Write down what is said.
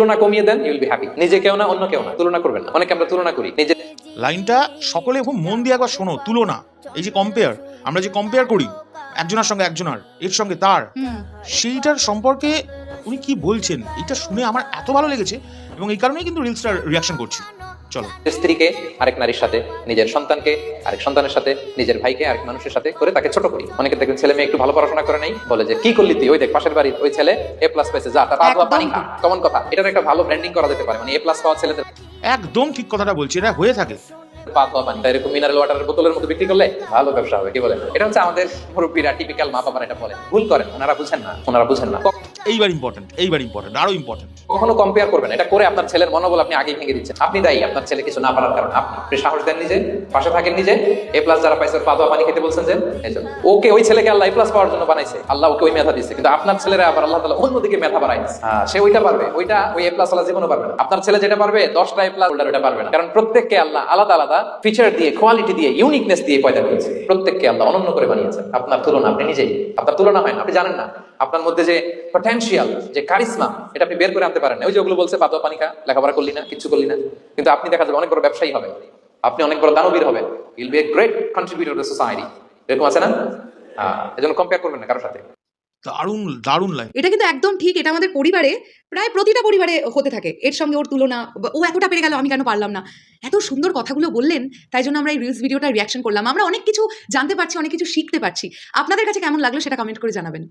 তুলনা কমিয়ে দেন you'll be happy নিজে কেউ না অন্য কেউ না। তুলনা করবেন না। অনেকে আমরা তুলনা করি। নিজে লাইনটা সকলে খুব মন দিয়ে একবার শোনো তুলনা। এই যে কম্পেয়ার আমরা যে কম্পেয়ার করি একজনের সঙ্গে একজনের এর সঙ্গে তার সেইটার সম্পর্কে উনি কি বলছেন এটা শুনে আমার এত ভালো লেগেছে এবং এই কারণেই কিন্তু রিলসটার রিয়াকশন করছি। চলো। স্ত্রীকে আরেক নারীর সাথে নিজের সন্তানকে আরেক সন্তানের সাথে নিজের ভাইকে আরেক মানুষের সাথে করে তাকে ছোট করি। অনেকে দেখবেন ছেলে মেয়ে একটু ভালো পড়াশোনা করে নাই বলে যে কি করলি তুই? ওই দেখ পাশের বাড়ির ওই ছেলে এ প্লাস পেয়েছে যা তার পা ধোয়া পানি খা কমন কথা। এটার একটা ভালো ব্র্যান্ডিং করা যেতে পারে। মানে এ প্লাস পাওয়া ছেলেদের একদম ঠিক কথাটা বলছি এটা হয়ে থাকে। পা পানি এরকম মিনারেল ওয়াটারের বোতলের মতো বিক্রি করলে ভালো ব্যবসা হবে কি বলেন? এটা হচ্ছে আমাদের মুরব্বীরা টিপিক্যাল মা বাবারা এটা বলে। ভুল করেন ওনারা বুঝেন না। ওনারা বুঝেন না। এইবার ইম্পর্টেন্ট এইবার ইম্পর্টেন্ট আরও ইম্পর্টেন্ট কখনো কম্পেয়ার করবেন এটা করে আপনার ছেলের মনোবল আপনি আগেই ভেঙে দিচ্ছেন। আপনি দায়ী আপনার ছেলে কিছু না পারার কারণে। আপনি সাহস দেন নিজে পাশে থাকেন নিজে। এ প্লাস যারা পাইছে ওর পা ধোয়া পানি খেতে বলছেন যে ওকে ওই ছেলেকে আল্লাহ এ প্লাস পাওয়ার জন্য বানাইছে। আল্লাহ ওকে ওই মেধা দিচ্ছে কিন্তু আপনার ছেলেরা আবার আল্লাহ তাআলা অন্যদিকে মেধা বাড়াইছে। হ্যাঁ, সে ওইটা পারবে। ওইটা ওই এ প্লাস আল্লাহ জীবনও পারবে না। আপনার ছেলে যেটা পারবে দশটা এ প্লাস ওটা পারবে না। কারণ প্রত্যেককে আল্লাহ আলাদা আলাদা ফিচার দিয়ে কোয়ালিটি দিয়ে ইউনিকনেস দিয়ে পয়দা করেছে প্রত্যেককে আল্লাহ অনন্য করে বানিয়েছেন। আপনার তুলনা আপনি নিজেই। আপনার তুলনা হয় না আপনি জানেন না। আপনার মধ্যে যে পটেনশিয়াল যে কারিশমা এটা আপনি বের করে আনতে পারেন না। ওই যে ওগুলো বলছে পাতোয়া পানি খা লেখাপড়া করলি না কিছু করলি না। কিন্তু আপনি দেখা যাবে অনেক বড় ব্যবসায়ী হবে আপনি অনেক বড় দানবীর হবেন। I'll be a great contributor to society এরকম আছে না? হ্যাঁ এজন্য কম্পেয়ার করবেন না কারোর সাথে। দারুণ দারুণ লাইন এটা কিন্তু একদম ঠিক এটা আমাদের পরিবারে প্রায় প্রতিটা পরিবারে হতে থাকে। এর সঙ্গে ওর তুলনা ও এতটা পেরে গেল আমি কেন পারলাম না? এত সুন্দর কথাগুলো বললেন তাই জন্য আমরা এই রিলস ভিডিওটা রিয়াকশন করলাম। আমরা অনেক কিছু জানতে পারছি অনেক কিছু শিখতে পারছি। আপনাদের কাছে কেমন লাগল সেটা কমেন্ট করে জানাবেন।